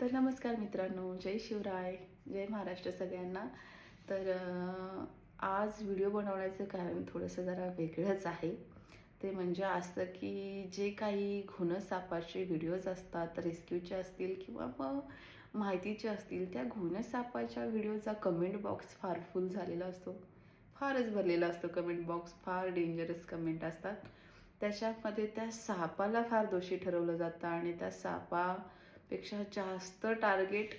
तर नमस्कार मित्रांनो जय शिवराय जय महाराष्ट्र सगळ्यांना. तर आज व्हिडिओ बनवण्याचं कारण थोडंसं जरा वेगळंच आहे. ते म्हणजे असतं की जे काही घुणसापाचे व्हिडिओज असतात रेस्क्यूचे असतील किंवा मग माहितीचे असतील त्या घुणसापाच्या व्हिडिओचा कमेंट बॉक्स फार फुल झालेला असतो. फारच भरलेला असतो कमेंट बॉक्स फार डेंजरस कमेंट असतात. त्याच्यामध्ये त्या सापाला फार दोषी ठरवलं जातं आणि त्या सापा पेक्षा जास्त टार्गेट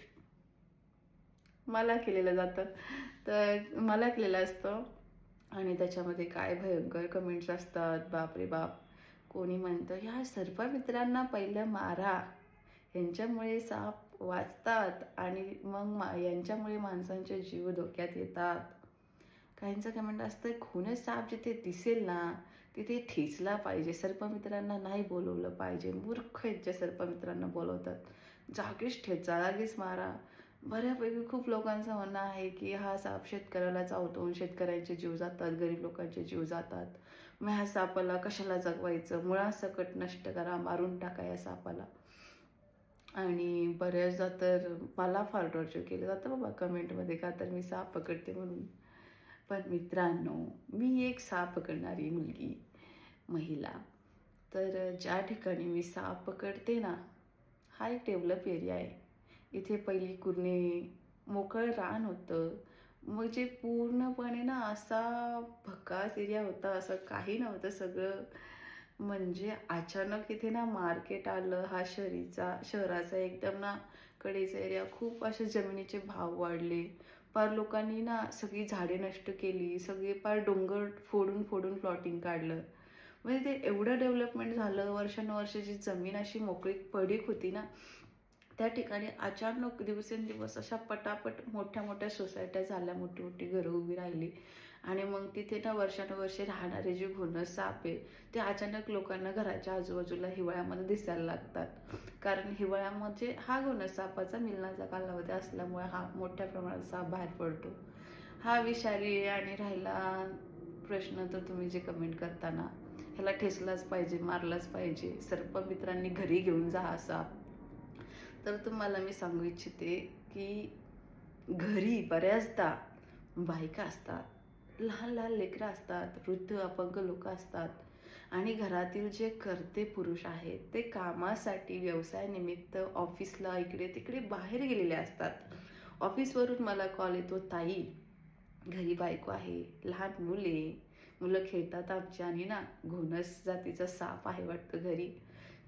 मला केलेलं जातं. तर मला केलेलं असतं. आणि त्याच्यामध्ये काय भयंकर कमेंट्स असतात. बापरे बाप. कोणी म्हणतं ह्या सर्व मित्रांना पहिलं मारा. यांच्यामुळे साप वाचतात आणि मग मा यांच्यामुळे माणसांचे जीव धोक्यात येतात. काहींचं कमेंट असतं खूनच साप जिथे दिसेल ना तिथे ठेचला पाहिजे. सर्पमित्रांना नाही बोलवलं पाहिजे. मूर्ख आहेत जे सर्पमित्रांना बोलवतात. जागीच ठेचा जागीच मारा. बऱ्यापैकी खूप लोकांचं म्हणणं आहे की हा साप शेतकऱ्याला चावतो शेतकऱ्यांचे जीव जातात गरीब लोकांचे जीव जातात. मग ह्या सापाला कशाला जगवायचं? मुळासकट नष्ट करा मारून टाका या सापाला. आणि बऱ्याचदा तर मला फार टॉर्चर केलं जातं बाबा कमेंटमध्ये का तर मी साप पकडते म्हणून. पण मित्रांनो मी एक साप पकडणारी मुलगी महिला. तर ज्या ठिकाणी मी साप पकडते ना हा एक डेव्हलप एरिया आहे. इथे पहिली कुर्णे मोकळं रान होतं. म्हणजे पूर्णपणे ना असा भकास एरिया होता असं काही नव्हतं सगळं. म्हणजे अचानक इथे ना मार्केट आलं हा शहरीचा शहराचा एकदम ना कडेचा एरिया. खूप असे जमिनीचे भाव वाढले. पार लोकांनी ना सगळी झाडे नष्ट केली सगळी पार डोंगर फोडून फोडून प्लॉटिंग काढलं. म्हणजे ते एवढं डेव्हलपमेंट झालं वर्षानुवर्ष जी जमीन अशी मोकळी पडीक होती ना त्या ठिकाणी अचानक दिवसेंदिवस अशा पटापट मोठ्या मोठ्या सोसायट्या झाल्या मोठी मोठी घरं उभी राहिली. आणि मग तिथे ना वर्षानुवर्षे राहणारे जे घुणं साप आहे ते अचानक लोकांना घराच्या आजूबाजूला हिवाळ्यामध्ये दिसायला लागतात. कारण हिवाळ्यामध्ये हा घुणं सापाचा मिलनाचा कालावधी असल्यामुळे हा मोठ्या प्रमाणात साप बाहेर पडतो. हा विषारी आणि राहिला प्रश्न तर तुम्ही जे कमेंट करताना ह्याला ठेचलाच पाहिजे मारलाच पाहिजे. सर्प मित्रांनी घरी घेऊन जा असा. तर तुम्हाला मी सांगू इच्छिते की घरी बऱ्याचदा बायका असतात लहान लहान लेकरं असतात वृद्ध अपंग लोक असतात आणि घरातील जे करते पुरुष आहेत ते कामासाठी व्यवसायानिमित्त ऑफिसला इकडे तिकडे बाहेर गेलेले असतात. ऑफिसवरून मला कॉल येतो ताई घरी बायको आहे लहान मुले मुलं खेळतात आमच्या आणि ना घोणस जातीचा साप आहे वाटतं घरी.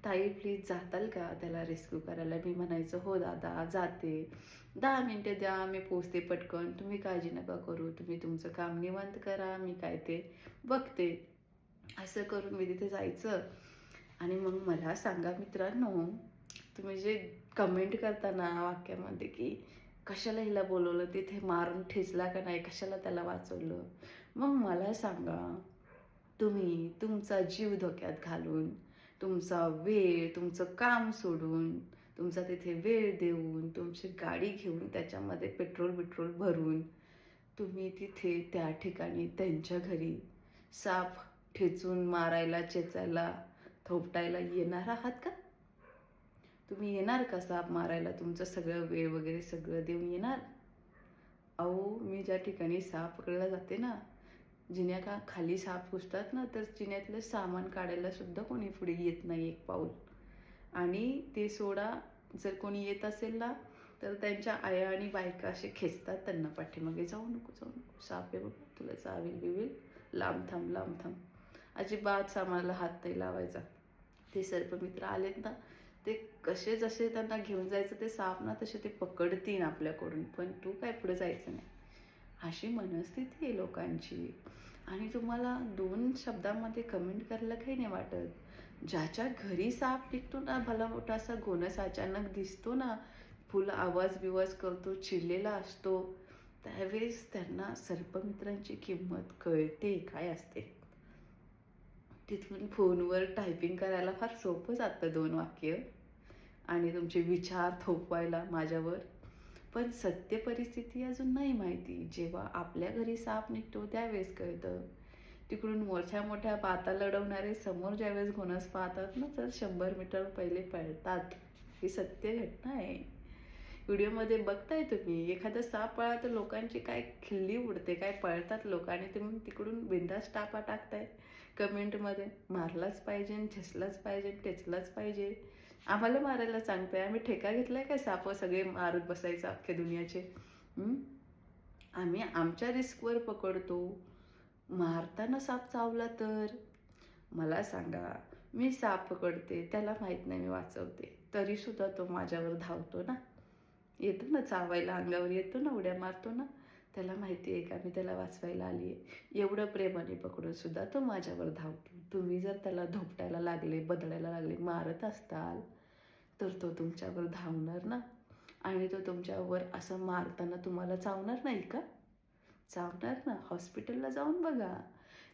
ताई प्लीज जाताल का त्याला रेस्क्यू करायला? मी म्हणायचं हो दादा जाते. दहा मिनटं द्या मी पोचते पटकन. तुम्ही काळजी नका करू. तुम्ही तुमचं काम निवांत करा. मी काय ते बघते. असं करून मी तिथे जायचं. आणि मग मला सांगा मित्रांनो तुम्ही जे कमेंट करताना वाक्यामध्ये की कशाला हिला बोलवलं? तिथे मारून ठेचला का नाही? कशाला त्याला वाचवलं? मग मला सांगा तुम्ही तुमचा जीव धोक्यात घालून तुमचा वेळ तुमचं काम सोडून तुमचा तिथे वेळ देऊन तुमची गाडी घेऊन त्याच्यामध्ये पेट्रोल बिट्रोल भरून तुम्ही तिथे त्या ठिकाणी त्यांच्या घरी साप ठेचून मारायला चेचायला थोपटायला येणार आहात का? तुम्ही येणार का साप मारायला? तुमचं सगळं वेळ वगैरे सगळं देऊन येणार? अहो मी ज्या ठिकाणी साप पकडला जाते ना जिन्या का खाली साप घुसतात ना तर जिन्यातलं सामान काढायला सुद्धा कोणी पुढे येत नाही एक पाऊल. आणि ते सोडा जर कोणी येत असेल ना तर त्यांच्या आया आणि बायका असे खेचतात त्यांना पाठीमागे. जाऊ नको जाऊ नको साप आहे बघ तुला चावेल बिवेल. लांब थांब लांब थांब. अजिबात सामानाला हात नाही लावायचा. ते सर्पमित्र आलेत ना ते कसे जसे त्यांना घेऊन जायचं ते साप ना तसे ते पकडतील आपल्याकडून. पण तू काय पुढे जायचं नाही. अशी मनस्थिती आहे लोकांची. आणि तुम्हाला दोन शब्दामध्ये कमेंट करायला काही नाही वाटत. ज्याच्या घरी साप निघतो ना भला मोठा असा गोनस अचानक दिसतो ना फुल आवाज बिवाज करतो चिडलेला असतो त्यावेळेस त्यांना सर्पमित्रांची किंमत कळते काय असते. तिथून फोनवर टायपिंग करायला फार सोपं जातं दोन वाक्य. आणि तुमचे विचार थोपवायला माझ्यावर पण सत्य परिस्थिती अजून नाही माहिती. जेव्हा आपल्या घरी साप निघतो त्यावेळेस कळतं. तिकडून मोठ्या मोठ्या पाता लढवणारे समोर ज्यावेळेस घोणस पाहतात ना तर शंभर मीटर पहिले पळतात. ही सत्य घटना आहे. व्हिडिओमध्ये बघताय तुम्ही एखादा साप पळा तर लोकांची काय खिल्ली उडते काय पळतात लोक आणि तुम्ही तिकडून बिंदास टापा टाकताय कमेंटमध्ये मारलाच पाहिजे झेसलाच पाहिजे टेचलाच पाहिजे. आम्हाला मारायला सांगताय. आम्ही ठेका घेतलाय काय साप? सगळे मारत बसायचं अख्ख्या दुनियाचे. आम्ही आमच्या रिस्कवर पकडतो. मारताना साप चावला तर? मला सांगा मी साप पकडते त्याला माहीत नाही मी वाचवते. तरी सुद्धा तो माझ्यावर धावतो ना? येतो ना चावायला अंगावर? येतो ना उड्या मारतो ना? त्याला माहिती आहे का? मी त्याला वाचवायला आली आहे एवढं प्रेमाने पकडून सुद्धा तो माझ्यावर धावतो. तुम्ही जर त्याला धोपटायला लागले बदलायला लागले मारत असताल तर तो तुमच्यावर धावणार ना? आणि तो तुमच्यावर असं मारताना तुम्हाला चावणार नाही का? चावणार ना? हॉस्पिटलला जाऊन बघा.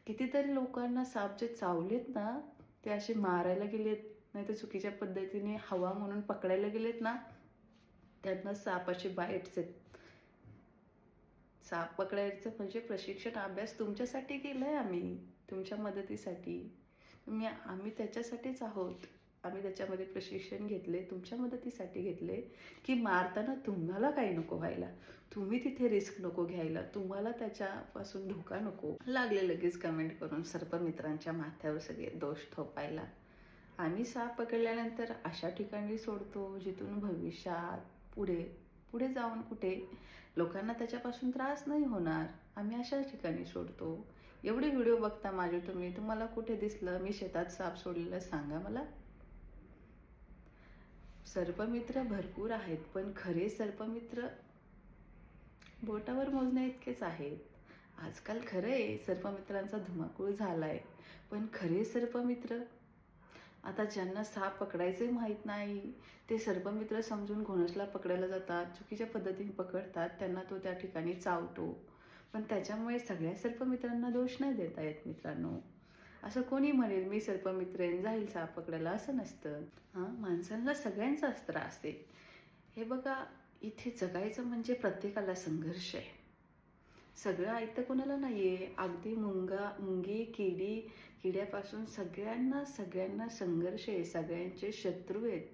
कितीतरी लोकांना साप जे चावलेत ना ते असे मारायला गेलेत नाही तर चुकीच्या पद्धतीने हवा म्हणून पकडायला गेलेत ना त्यांना सापाचे बाईट्स आहेत साप पकडायचं म्हणजे प्रशिक्षण अभ्यास तुमच्यासाठी केलाय आम्ही. तुमच्या मदतीसाठी. तुम्ही आम्ही त्याच्यासाठीच आहोत. आम्ही त्याच्यामध्ये प्रशिक्षण घेतले तुमच्या मदतीसाठी घेतले की मारताना तुम्हाला काही नको व्हायला. तुम्ही तिथे रिस्क नको घ्यायला. तुम्हाला त्याच्यापासून धोका नको. लागले लगेच कमेंट करून सर्पमित्रांच्या माथ्यावर सगळे दोष थोपायला. आम्ही साप पकडल्यानंतर अशा ठिकाणी सोडतो जिथून भविष्यात पुढे पुढे जाऊन कुठे लोकांना त्याच्यापासून त्रास नाही होणार. आम्ही अशा ठिकाणी सोडतो. एवढे व्हिडिओ बघता माझे तुम्ही तुम्हाला कुठे दिसलं? मी शेतात साप सोडलेलं सांगा मला. सर्पमित्र भरपूर आहेत पण खरे सर्पमित्र बोटावर मोजण्या इतकेच आहेत. आजकाल खरं आहे सर्पमित्रांचा धुमाकूळ झालाय पण खरे सर्पमित्र? आता ज्यांना साप पकडायचे माहीत नाही ते सर्पमित्र समजून घोणसला पकडायला जातात चुकीच्या पद्धतीने पकडतात त्यांना तो त्या ठिकाणी चावतो. पण त्याच्यामुळे सगळ्या सर्पमित्रांना दोष नाही देता येत मित्रांनो. असं कोणी म्हणेल मी सर्पमित्र जाईल साप पकडायला असं नसतं. हां माणसांना सगळ्यांचं अस्त्र आहे हे बघा इथे जगायचं म्हणजे प्रत्येकाला संघर्ष आहे. सगळं ऐकतं कोणाला नाही आहे अगदी मुंगा मुंगी किडी किड्यापासून सगळ्यांना सगळ्यांना संघर्ष आहे सगळ्यांचे शत्रू आहेत.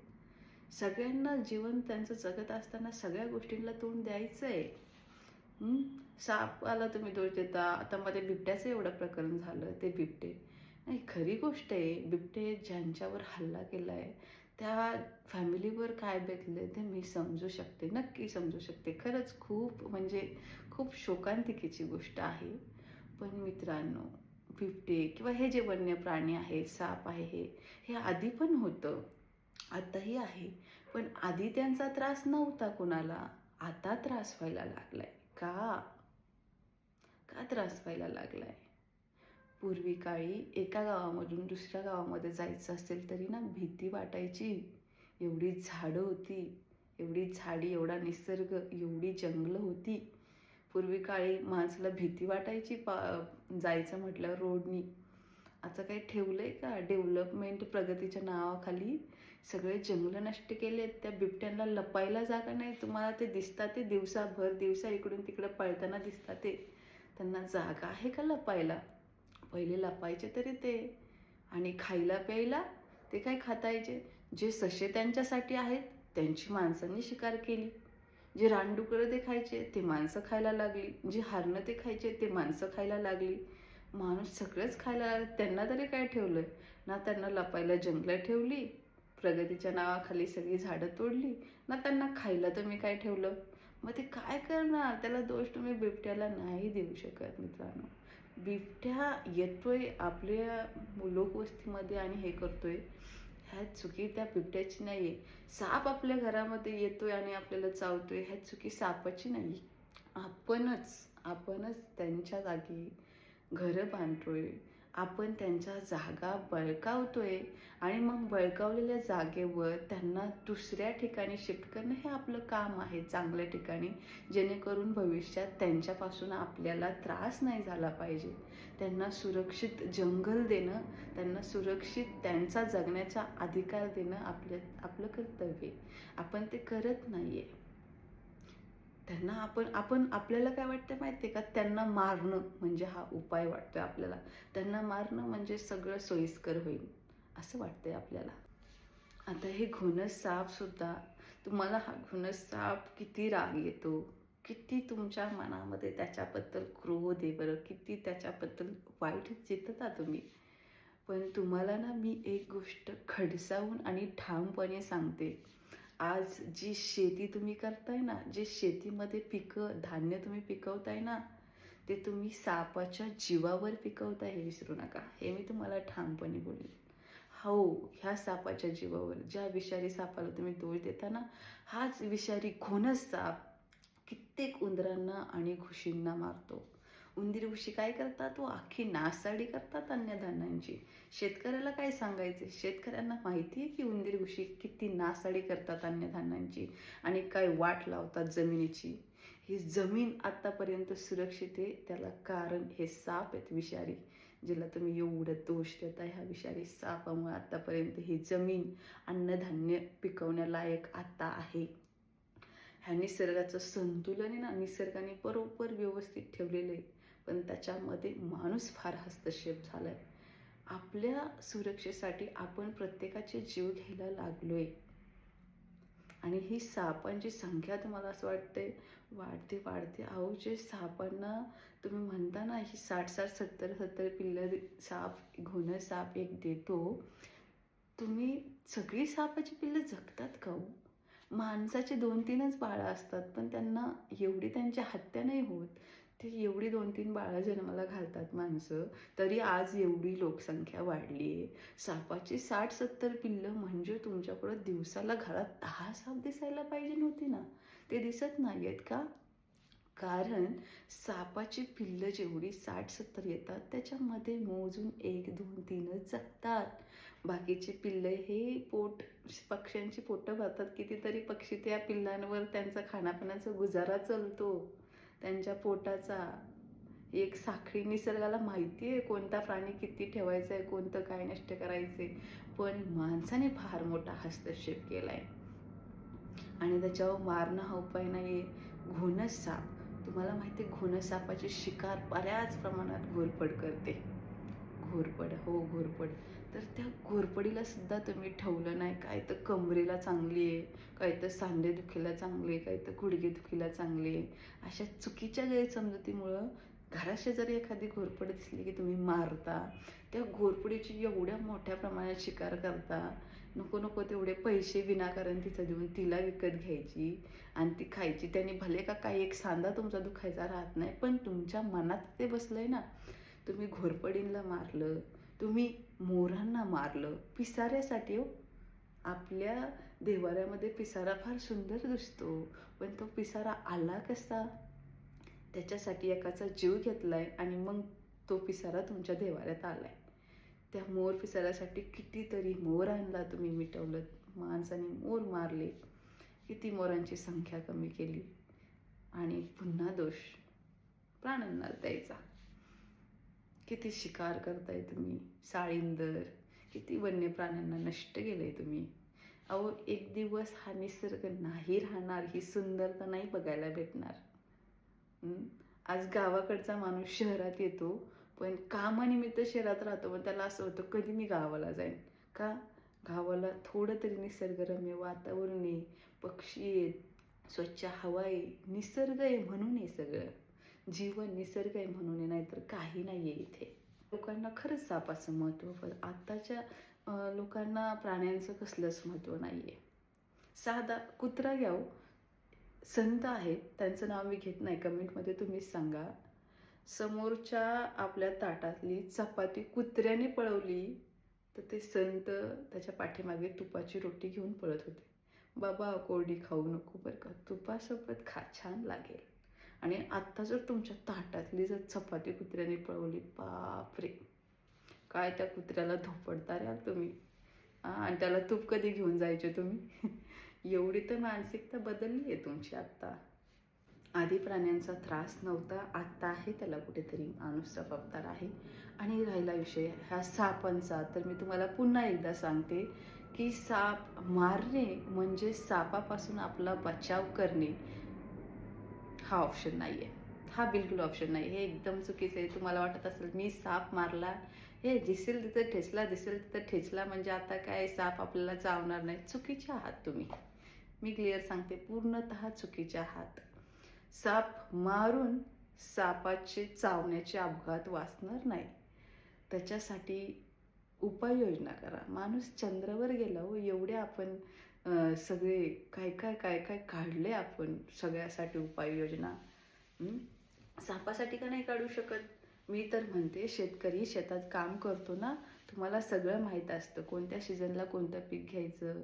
सगळ्यांना जीवन त्यांचं जगत असताना सगळ्या गोष्टींना तोंड द्यायचं आहे सापाला तुम्ही दोष देता. आता मध्ये बिबट्याचं एवढं प्रकरण झालं ते बिबटे. नाही खरी गोष्ट आहे बिबटे ज्यांच्यावर हल्ला केला आहे त्या फॅमिलीवर काय बेतले ते मी समजू शकते नक्की समजू शकते. खरंच खूप म्हणजे खूप शोकांतिकेची गोष्ट आहे. पण मित्रांनो बिबटे किंवा हे जे वन्य प्राणी आहे साप आहे हे हे आधी पण होतं आताही आहे. पण आधी त्यांचा त्रास नव्हता कोणाला आता त्रास व्हायला लागलाय. का? का त्रास व्हायला लागलाय. पूर्वी काळी एका गावामधून दुसऱ्या गावामध्ये जायचं असेल तरी ना भीती वाटायची. एवढी झाडं होती एवढी झाडी एवढा निसर्ग एवढी जंगलं होती. पूर्वी काळी माणसाला भीती वाटायची पा जायचं म्हटलं रोडनी. आता काही ठेवलं आहे का? डेव्हलपमेंट प्रगतीच्या नावाखाली सगळे जंगलं नष्ट केले आहेत त्या बिबट्यांना लपायला जागा नाही. तुम्हाला ते दिसतात ते दिवसाभर दिवसा इकडून तिकडं पळताना दिसतात ते. त्यांना जागा आहे का लपायला? पहिले लपायचे तरी ते. आणि खायला प्यायला ते काय खातायचे? जे सशे त्यांच्यासाठी आहेत त्यांची माणसांनी शिकार केली. जे रानडुकरं ते खायचे ते माणसं खायला लागली. जे हरणं ते खायचे ते माणसं खायला लागली. माणूस सगळंच खायला त्यांना तरी काय ठेवलं ना त्यांना लपायला जंगलं ठेवली प्रगतीच्या नावाखाली सगळी झाडं तोडली ना त्यांना खायला तुम्ही काय ठेवलं? मग ते काय करणार? त्याला दोष तुम्ही बिबट्याला नाही देऊ शकत मित्रांनो. बिबट्या येतोय आपल्या लोकवस्तीमध्ये आणि हे करतोय. ह्यात चुकी त्या बिबट्याची नाही आहे साप आपल्या घरामध्ये येतोय आणि आपल्याला चावतोय. ह्यात चुकी सापाची नाही आपणच आपणच त्यांच्या जागी घरं बांधतोय. आपण त्यांच्या जागा बळकावतोय आणि मग बळकावलेल्या जागेवर त्यांना दुसऱ्या ठिकाणी शिफ्ट करणं हे आपलं काम आहे चांगल्या ठिकाणी जेणेकरून भविष्यात त्यांच्यापासून आपल्याला त्रास नाही झाला पाहिजे. त्यांना सुरक्षित जंगल देणं त्यांना सुरक्षित त्यांचा जगण्याचा अधिकार देणं आपल्या आपलं कर्तव्य आहे. आपण ते करत नाही आहे त्यांना आपण आपण आपल्याला काय वाटतं माहिती आहे का? त्यांना मारणं म्हणजे हा उपाय वाटतोय आपल्याला. त्यांना मारणं म्हणजे सगळं सोयीस्कर होईल असं वाटतंय आपल्याला. आता हे घोणस सापसुद्धा तुम्हाला हा घुणस साप किती राग येतो? किती तुमच्या मनामध्ये त्याच्याबद्दल क्रोध आहे बरं? किती त्याच्याबद्दल वाईट चितता तुम्ही? पण तुम्हाला ना मी एक गोष्ट खडसावून आणि ठामपणे सांगते. आज जी शेती तुम्ही करताय ना जे शेतीमध्ये पिकं धान्य तुम्ही पिकवताय ना ते तुम्ही सापाच्या जीवावर पिकवताय हे विसरू नका. हे मी तुम्हाला ठामपणे बोलेन. हो ह्या सापाच्या जीवावर ज्या विषारी सापाला तुम्ही दोष देता ना हाच विषारी घोणस साप कित्येक उंदरांना आणि घुशींना मारतो. उंदीर उशी काय करतात? व अख्खी नासाडी करतात अन्नधान्यांची. शेतकऱ्याला काय सांगायचे? शेतकऱ्यांना माहिती आहे की उंदीर उशी किती नासाडी करतात अन्नधान्यांची आणि काय वाट लावतात जमिनीची? ही जमीन आत्तापर्यंत सुरक्षित आहे? त्याला कारण हे साप आहेत विषारी. ज्याला तुम्ही एवढं दोष देता ह्या विषारी सापामुळे आत्तापर्यंत ही जमीन अन्नधान्य पिकवण्यालायक आत्ता आहे. ह्या निसर्गाचं संतुलन आहे ना? निसर्गाने बरोबर व्यवस्थित ठेवलेलं आहे. पण त्याच्यामध्ये माणूस फार हस्तक्षेप झालाय. आपल्या सुरक्षेसाठी आपण प्रत्येकाचे जीव घ्यायला लागलोय. आणि ही सापांची संख्या तुम्हाला असं वाटते वाढते वाढते. अहो जे सापांना तुम्ही म्हणता ना ही साठ साठ सत्तर सत्तर पिल्लर साप घोणं साप एक देतो. तुम्ही सगळी सापाची पिल्लं जगतात का हो? माणसाचे दोन तीनच बाळं असतात पण त्यांना एवढी त्यांची हत्या नाही होत. ते एवढी दोन तीन बाळ जन्माला घालतात माणसं तरी आज एवढी लोकसंख्या वाढली. आहे सापाची साठ सत्तर पिल्लं म्हणजे तुमच्याकडं दिवसाला घरात दहा साप दिसायला पाहिजे नव्हती ना? ते दिसत नाही आहेत का? कारण सापाची पिल्लं जेवढी साठ सत्तर येतात त्याच्यामध्ये मोजून एक दोन तीनच जगतात. बाकीचे पिल्लं हे पोट पक्ष्यांची पोटं भरतात. कितीतरी पक्षी त्या पिल्लांवर त्यांचा खाण्यापिण्याचा गुजारा चालतो. त्यांच्या पोटाचा एक साखळी निसर्गाला माहिती आहे कोणता प्राणी किती ठेवायचा आहे कोणतं काय नष्ट करायचं आहे पण माणसाने फार मोठा हस्तक्षेप केला आहे आणि त्याच्यावर मारणं हा उपाय नाही आहे घोणस साप तुम्हाला माहिती आहे घोणस सापाची शिकार बऱ्याच प्रमाणात घोरपड करते. घोरपड हो घोरपड. तर त्या घोरपडीला सुद्धा तुम्ही ठेवलं नाही. काय तर कमरेला चांगली आहे काय तर सांधे दुखीला चांगली आहे काय तर गुडघे दुखीला चांगली आहे. अशा चुकीच्या गैरसमजुतीमुळं घराशेजारी एखादी घोरपडी दिसली की तुम्ही मारता त्या घोरपडीची एवढ्या मोठ्या प्रमाणात शिकार करता नको नको तेवढे पैसे विनाकारण तिथं देऊन तिला विकत घ्यायची आणि ती खायची. त्याने भले का काही एक सांधा तुमचा दुखायचा राहत नाही पण तुमच्या मनात ते बसलं आहे ना. तुम्ही घोरपडींना मारलं तुम्ही मोरांना मारलं. पिसाऱ्यासाठी हो. आपल्या देवाऱ्यामध्ये पिसारा फार सुंदर दिसतो. पण तो पिसारा आला कसा? त्याच्यासाठी एकाचा जीव घेतला आहे आणि मग तो पिसारा तुमच्या देवाऱ्यात आला आहे त्या मोर पिसाऱ्यासाठी कितीतरी मोर आणला तुम्ही मिटवलं माणसाने मोर मारले. किती मोरांची संख्या कमी केली. आणि पुन्हा दोष प्राण्यांना द्यायचा. किती शिकार करताय तुम्ही साळींदर. किती वन्य प्राण्यांना नष्ट केलंय तुम्ही. अहो एक दिवस हा निसर्ग नाही राहणार ही सुंदरता नाही बघायला भेटणार. आज गावाकडचा माणूस शहरात येतो पण कामानिमित्त शहरात राहतो पण त्याला असं होतं कधी मी गावाला जाईन? का? गावाला थोडं तरी निसर्गरम्य वातावरण आहे पक्षी आहेत स्वच्छ हवा आहे निसर्ग आहे म्हणून आहे सगळं. जीवन निसर्ग आहे म्हणून आहे नाहीतर काही नाही आहे इथे. लोकांना खरंच सापाचं महत्त्व पण आत्ताच्या लोकांना प्राण्यांचं कसलंच महत्त्व नाही आहे साधा कुत्रा घ्याव. संत आहेत त्यांचं नाव मी घेत नाही कमेंटमध्ये तुम्हीच सांगा. समोरच्या आपल्या ताटातली चपाती कुत्र्याने पळवली तर ते संत त्याच्या पाठीमागे तुपाची रोटी घेऊन पळत होते. बाबा कोरडी खाऊ नको बरं का. तुपासोबत खा छान लागेल. आणि आत्ता जर तुमच्या ताटातली जर चपाती कुत्र्याने पळवली बापरे. काय त्या कुत्र्याला धोपडता यार तुम्ही. आणि त्याला तूप कधी घेऊन जायचे तुम्ही? एवढी तर मानसिकता बदलली आहे तुमची आत्ता आधी प्राण्यांचा त्रास नव्हता आत्ता आहे त्याला कुठेतरी माणूस जबाबदार आहे. आणि राहिला विषय ह्या सापांचा. तर मी तुम्हाला पुन्हा एकदा सांगते की साप मारणे म्हणजे सापापासून आपला बचाव करणे. हा ऑप्शन नाही आहे हा बिलकुल ऑप्शन नाही हे एकदम चुकीचं आहे. तुम्हाला वाटत असेल मी साप मारला. हे दिसेल तिथं ठेचला दिसेल तिथं ठेचला म्हणजे आता काय साप आपल्याला चावणार नाही. चुकीचे आहात तुम्ही. मी क्लिअर सांगते. पूर्णतः चुकीचे आहात. साप मारून सापाचे चावण्याचे अपघात वाचणार नाही. त्याच्यासाठी उपाययोजना करा. माणूस चंद्रावर गेला हो. एवढे आपण सगळे काय काय काय काय काढले आपण सगळ्यासाठी उपाययोजना सापासाठी का नाही काढू शकत? मी तर म्हणते शेतकरी शेतात काम करतो ना तुम्हाला सगळं माहीत असतं. कोणत्या सीझनला कोणतं पीक घ्यायचं?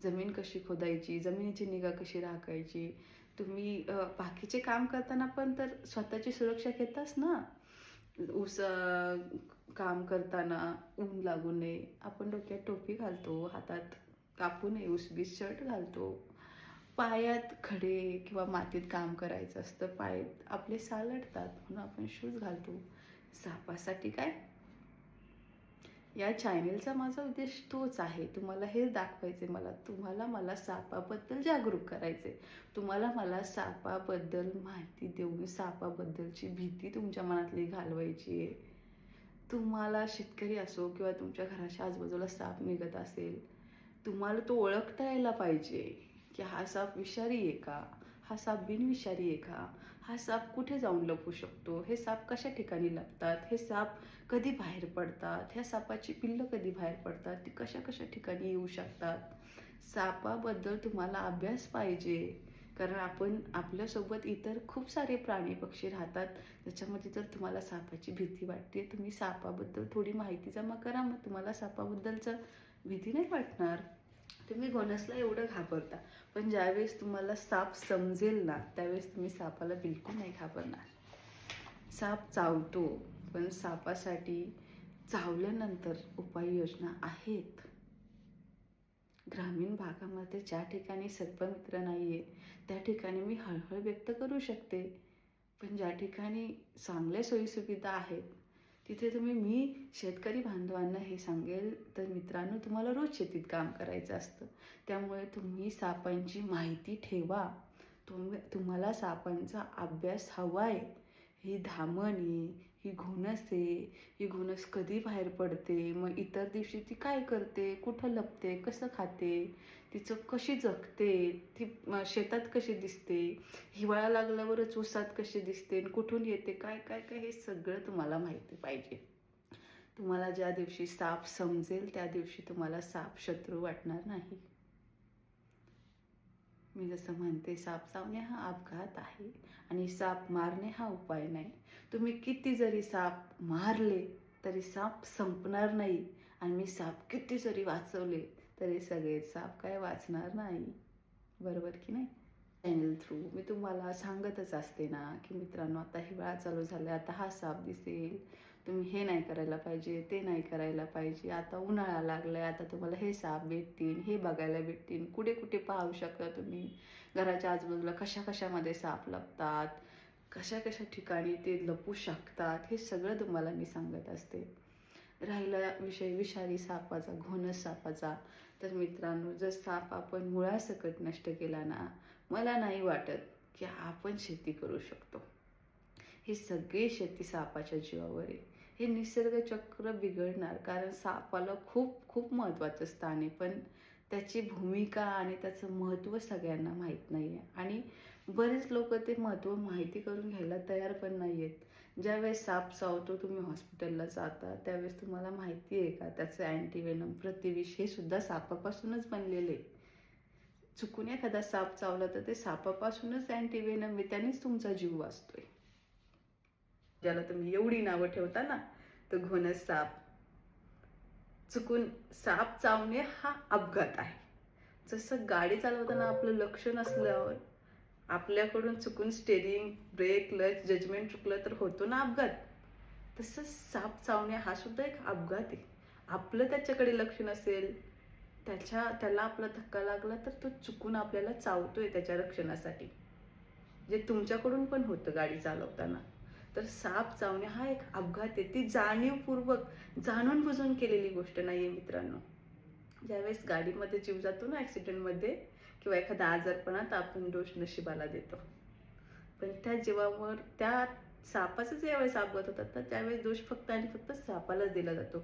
जमीन कशी खोदायची? जमिनीची निगा कशी राखायची? तुम्ही बाकीचे काम करताना पण तर स्वतःची सुरक्षा घेताच ना? ऊस काम करताना ऊन लागू नये. आपण डोक्यात टोपी घालतो हातात कापू नये उसबीस शर्ट घालतो. पायात खडे किंवा मातीत काम करायचं असतं पायात आपले सालटतात म्हणून आपण शूज घालतो. सापासाठी काय? या चॅनेलचा माझा उद्देश तोच आहे. तुम्हाला हेच दाखवायचे मला. तुम्हाला मला सापाबद्दल जागरूक करायचे तुम्हाला मला सापाबद्दल माहिती देऊन सापाबद्दलची भीती तुमच्या मनातली घालवायची आहे. तुम्हाला शेतकरी असो किंवा तुमच्या घराच्या आजूबाजूला साप निघत असेल तुम्हाला तो ओळखता यायला पाहिजे की हा साप विषारी आहे का? हा साप बिनविषारी आहे का? हा साप कुठे जाऊन लपू शकतो? हे साप कशा ठिकाणी लपतात? हे साप कधी बाहेर पडतात? ह्या सापाची पिल्लं कधी बाहेर पडतात? ती कशा कशा ठिकाणी येऊ शकतात? सापाबद्दल तुम्हाला अभ्यास पाहिजे. कारण आपण आपल्यासोबत इतर खूप सारे प्राणी पक्षी राहतात. त्याच्यामध्ये जर तुम्हाला सापाची भीती वाटते तुम्ही सापाबद्दल थोडी माहिती जमा करा. मग तुम्हाला सापाबद्दलचं भीती नाही वाटणार. तुम्ही गोनसला एवढं घाबरता. पण ज्यावेळेस तुम्हाला साप समजेल ना त्यावेळेस तुम्ही सापाला बिलकुल नाही घाबरणार. साप चावतो पण सापासाठी चावल्यानंतर उपाययोजना आहेत. ग्रामीण भागामध्ये ज्या ठिकाणी सर्पमित्र नाही आहे त्या ठिकाणी मी हळहळ व्यक्त करू शकते. पण ज्या ठिकाणी चांगल्या सोयीसुविधा आहेत तिथे तुम्ही मी शेतकरी बांधवांना हे सांगेल तर मित्रांनो तुम्हाला रोज शेतीत काम करायचं असतं. त्यामुळे तुम्ही सापांची माहिती ठेवा. तुम तुम्हाला सापांचा अभ्यास हवा आहे ही धामणी ही घुणस आहे ही घुणस कधी बाहेर पडते मग इतर दिवशी ती काय करते कुठं लपते कसं खाते तिचं कशी जगते ती शेतात कशी दिसते हिवाळा लागल्यावरच ऊसात कशी दिसते आणि कुठून येते काय काय काय हे सगळं तुम्हाला माहिती पाहिजे. तुम्हाला ज्या दिवशी साप समजेल त्या दिवशी तुम्हाला साप शत्रू वाटणार नाही. मी जसं म्हणते साप चावणे हा अपघात आहे. आणि साप मारणे हा उपाय नाही. तुम्ही किती जरी साप मारले तरी साप संपणार नाही. आणि मी साप किती जरी वाचवले तरी सगळे साप काय वाचणार नाही. बरोबर की नाही? चॅनल थ्रू मी तुम्हाला सांगतच असते ना की मित्रांनो आता हिवाळा चालू झाला आता हा साप दिसेल. तुम्ही हे नाही करायला पाहिजे ते नाही करायला पाहिजे आता उन्हाळा लागलाय आता तुम्हाला हे साप भेटतील हे बघायला भेटतील कुठे कुठे पाहू शकता तुम्ही? घराच्या आजूबाजूला कशा कशामध्ये साप लपतात कशा कशा ठिकाणी ते लपू शकतात हे सगळं तुम्हाला मी सांगत असते. राहिला विषय विषारी सापाचा घोणस सापाचा. तर मित्रांनो जर साप आपण मुळासकट नष्ट केला ना मला नाही वाटत की आपण शेती करू शकतो. ही सगळी शेती सापाच्या जीवावर आहे. हे निसर्गचक्र बिघडणार कारण सापाला खूप खूप महत्त्वाचं स्थान आहे. पण त्याची भूमिका आणि त्याचं महत्त्व सगळ्यांना माहीत नाही आहे आणि बरेच लोक ते महत्त्व माहिती करून घ्यायला तयार पण नाही आहेत ज्यावेळेस साप चावतो तुम्ही हॉस्पिटलला जाता त्यावेळेस तुम्हाला माहिती आहे का? त्याचं अँटीवेनम प्रतिविष हे सुद्धा सापापासूनच बनलेले आहे. चुकून एखादा साप चावला तर ते सापापासूनच अँटीवेनम आहे त्यानेच तुमचा जीव वाचतोय. ज्याला तुम्ही एवढी नावं ठेवता ना तर घोणस साप. चुकून साप चावणे हा अपघात आहे. जसं गाडी चालवताना आपलं लक्ष नसल्यावर आपल्याकडून चुकून स्टेरिंग ब्रेक क्लच जजमेंट चुकलं तर होतो ना अपघात. तसंच साप चावणे हा सुद्धा एक अपघात आहे. आपलं त्याच्याकडे लक्ष नसेल त्याच्या त्याला आपला धक्का लागला तर तो चुकून आपल्याला चावतोय त्याच्या रक्षणासाठी. जे तुमच्याकडून पण होतं गाडी चालवताना. तर साप चावणे हा एक अपघात आहे. ती जाणीवपूर्वक जाणून बुजून केलेली गोष्ट नाही आहे मित्रांनो. ज्यावेळेस गाडीमध्ये जीव जातो ना ॲक्सिडेंटमध्ये किंवा एखादा आजारपणात आपण दोष नशिबाला देतो. पण त्या जीवावर त्या सापाचाच ज्यावेळेस अपघात होतात तर त्यावेळेस दोष फक्त आणि फक्त सापालाच दिला जातो.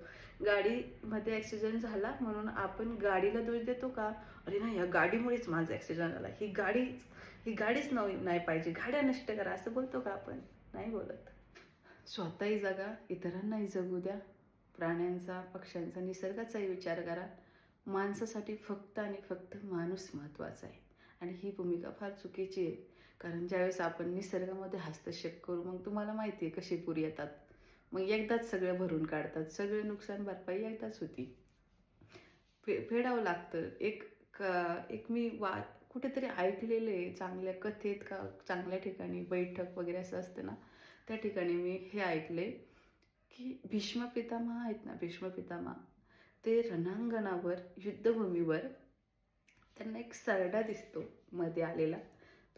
गाडीमध्ये ॲक्सिडेंट झाला म्हणून आपण गाडीला दोष देतो का? अरे नाही या गाडीमुळेच माझा ॲक्सिडेंट झाला. ही गाडीच ही गाडीच नाही पाहिजे. गाड्या नष्ट करा असं बोलतो का आपण? नाही बोलत. स्वतःही जगा इतरांनाही जगू द्या. प्राण्यांचा पक्ष्यांचा निसर्गाचाही विचार करा. माणसासाठी फक्त आणि फक्त माणूस महत्त्वाचा आहे. आणि ही भूमिका फार चुकीची आहे. कारण ज्यावेळेस आपण निसर्गामध्ये हस्तक्षेप करू मग तुम्हाला माहिती आहे कशी पूर येतात. मग एकदाच सगळं भरून काढतात. सगळे नुकसान भरपाई एकदाच होती. फे फेडावं लागतं. एक का एक मी वा कुठेतरी ऐकलेलं आहे चांगल्या कथेत का चांगल्या ठिकाणी बैठक वगैरे असं असतं ना त्या ठिकाणी मी हे ऐकले की भीष्म पितामह आहेत ना भीष्म पितामह ते रणांगणावर युद्धभूमीवर त्यांना एक सरडा दिसतो मध्ये आलेला.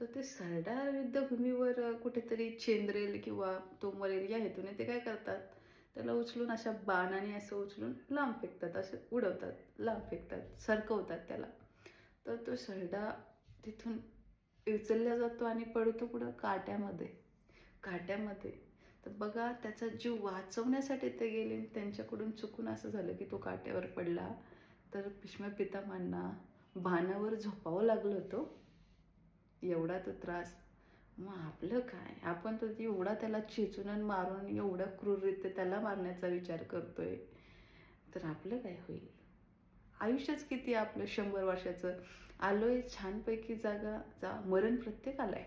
तर ते सरडा युद्धभूमीवर कुठेतरी चेंद्रेल किंवा तो मरेल या हेतूने ते काय करतात? त्याला उचलून अशा बाणाने असं उचलून लांब फेकतात असं उडवतात लांब फेकतात सरकवतात त्याला. तर तो सरडा तिथून उचलला जातो आणि पडतो पुढं काट्यामध्ये. काट्यामध्ये. तर बघा त्याचा जीव वाचवण्यासाठी ते गेले आणि त्यांच्याकडून चुकून असं झालं की तो काट्यावर पडला. तर भीष्म पितामांना भानावर झोपावं लागलं होतं. एवढा तो त्रास. मग आपलं काय? आपण तर एवढा त्याला चेचून आणि मारून एवढा क्रूररित्या त्याला मारण्याचा विचार करतोय. तर आपलं काय होईल? आयुष्यच किती आपलं शंभर वर्षाचं आलोय छानपैकी जागा जा. मरण प्रत्येकाला आहे.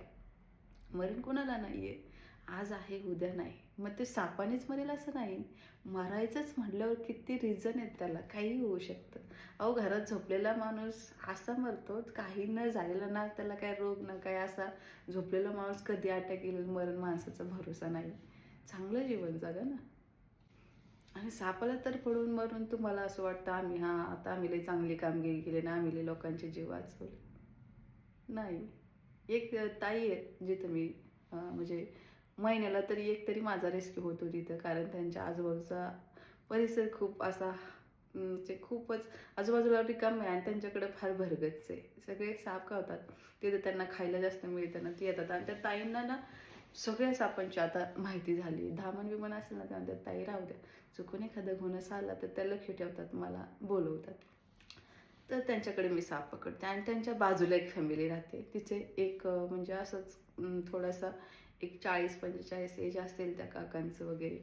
मरण कोणाला नाही आहे आज आहे उद्या नाही. मग ते सापानेच मरेल असं नाही. मरायचंच म्हटल्यावर किती रिझन आहेत त्याला? काही होऊ शकतं. अहो घरात झोपलेला माणूस असा मरतो काही न झालेला ना त्याला काय रोग ना काय असा झोपलेला माणूस कधी अटॅक येईल? मरण माणसाचा भरोसा नाही. चांगलं जीवन जगा ना. आणि सापाला तर पडून मरून तुम्हाला असं वाटतं आम्ही हां आता आम्ही लई चांगली कामगिरी केली ना आम्ही लई लोकांचे जीव वाचवले. नाही. एक ताई आहेत जिथं मी म्हणजे महिन्याला तरी एक तरी माझा रेस्क्यू होतो तिथं कारण त्यांच्या आजूबाजूचा परिसर खूप असा म्हणजे खूपच आजूबाजूला रिकाम आहे आणि त्यांच्याकडे फार भरगच आहे. सगळे साप खावतात. तिथं त्यांना खायला जास्त मिळतं ना ते येतात. आणि त्या ताईंना ना सगळ्याच आपणची आता माहिती झाली. धामण विमान असेल ना त्यामध्ये त्या ताई राहू द्या. चुकून एखादा घोणस आला तर त्या लक्ष ठेवतात मला बोलवतात. तर त्यांच्याकडे मी साप पकडते आणि त्यांच्या बाजूला एक फॅमिली राहते. तिचे एक म्हणजे असंच थोडासा एक चाळीस पंचेचाळीस एज असेल त्या काकांचं वगैरे.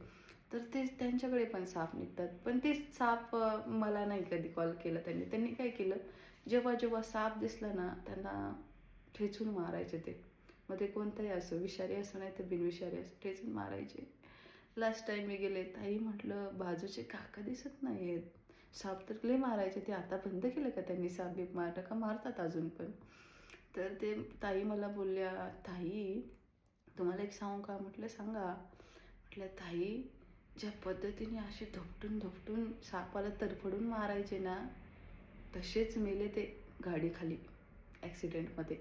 तर ते त्यांच्याकडे पण साप निघतात. पण ते साप मला नाही कधी कॉल केला त्यांनी. त्यांनी काय केलं? जेव्हा जेव्हा साप दिसला ना त्यांना ठेचून मारायचे ते. मग ते कोणताही असो विषारी असो नाही तर बिनविषारी असो ठेचून मारायचे. लास्ट टाईम मी गेले ताई म्हटलं बाजूचे काका दिसत नाही आहेत साप तर लय मारायचे ते आता बंद केलं का त्यांनी साप बीप मारलं का मारतात अजून पण. तर ते ताई मला बोलल्या ताई तुम्हाला एक सांगू का? म्हटलं सांगा. म्हटलं ताई ज्या पद्धतीने असे धपटून धपटून सापाला तरफडून मारायचे ना तसेच मेले ते गाडीखाली ॲक्सिडेंटमध्ये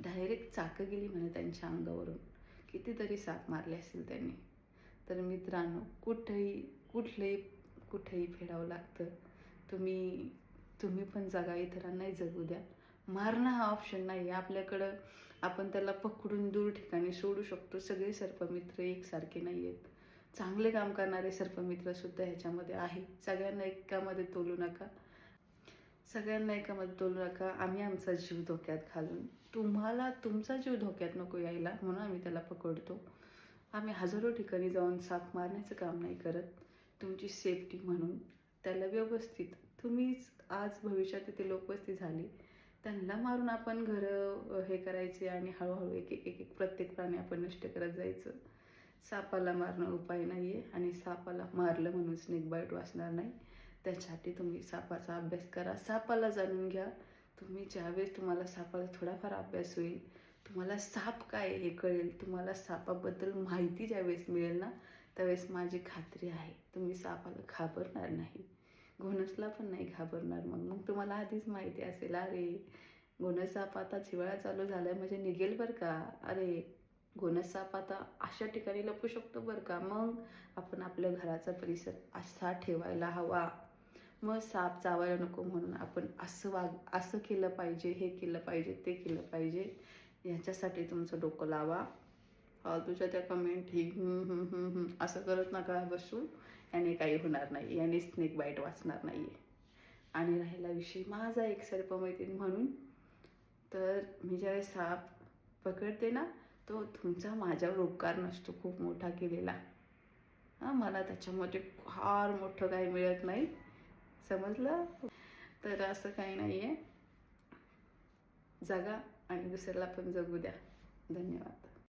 डायरेक्ट चाकं गेली म्हणे त्यांच्या अंगावरून. कितीतरी साप मारले असेल त्यांनी. तर मित्रांनो कुठंही कुठलंही कुठंही फेडावं लागतं. तुम्ही तुम्ही पण जगा इतरांनाही जगू द्या. मारणं हा ऑप्शन नाही. आहे आपल्याकडं आपण त्याला पकडून दूर ठिकाणी सोडू शकतो. सगळे सर्पमित्र एकसारखे नाही आहेत चांगले काम करणारे सर्पमित्रसुद्धा ह्याच्यामध्ये आहे. सगळ्यांना एकामध्ये तोलू नका. सगळ्यांना एकामध्ये तोलू नका आम्ही आमचा जीव धोक्यात घालून. तुम्हाला तुमचा जीव धोक्यात नको यायला म्हणून आम्ही त्याला पकडतो. आम्ही हजारो ठिकाणी जाऊन साप मारण्याचं काम नाही करत. तुमची सेफ्टी म्हणून. त्याला व्यवस्थित तुम्हीच आज भविष्यात तिथे लोकवस्ती झाली. त्यांना मारून आपण घरं हे करायचे आणि हळूहळू एक एक एक एक प्रत्येक प्राणी आपण नष्ट करत जायचं. सापाला मारणं उपाय नाही आहे आणि सापाला मारलं म्हणून स्नेक बाईट वाचणार नाही. त्यासाठी तुम्ही सापाचा अभ्यास करा. सापाला जाणून घ्या. तुम्ही ज्यावेळेस तुम्हाला सापाचा थोडाफार अभ्यास होईल तुम्हाला साप काय हे कळेल. तुम्हाला सापाबद्दल माहिती ज्यावेळेस मिळेल ना त्यावेळेस माझी खात्री आहे. तुम्ही सापाला घाबरणार नाही. घोणसला पण नाही घाबरणार मग. मग तुम्हाला आधीच माहिती असेल अरे घोणस साप आता हिवाळा चालू झालाय म्हणजे निघेल बरं का? अरे घोणस साप आता अशा ठिकाणी लपू शकतो बरं का? मग आपण आपल्या घराचा परिसर असा ठेवायला हवा. मग साप चावायला नको म्हणून आपण असं वाग असं केलं पाहिजे हे केलं पाहिजे ते केलं पाहिजे याच्यासाठी तुमचं डोकं लावा. फालतूच्या त्या कमेंट ही असं करत नका बसू. याने काही होणार नाही याने स्नेक बाईट वाचणार नाही आहे आणि राहिला विषय माझा एक सर्पमैत्रीण म्हणून. तर मी ज्यावेळेस साप पकडते ना तो तुमचा माझ्यावर उपकार नसतो. खूप मोठा केलेला. हां मला त्याच्यामध्ये फार मोठं काही मिळत नाही. समजलं? तर असं काही नाही आहे जगा आणि दुसऱ्याला पण जगू द्या. धन्यवाद.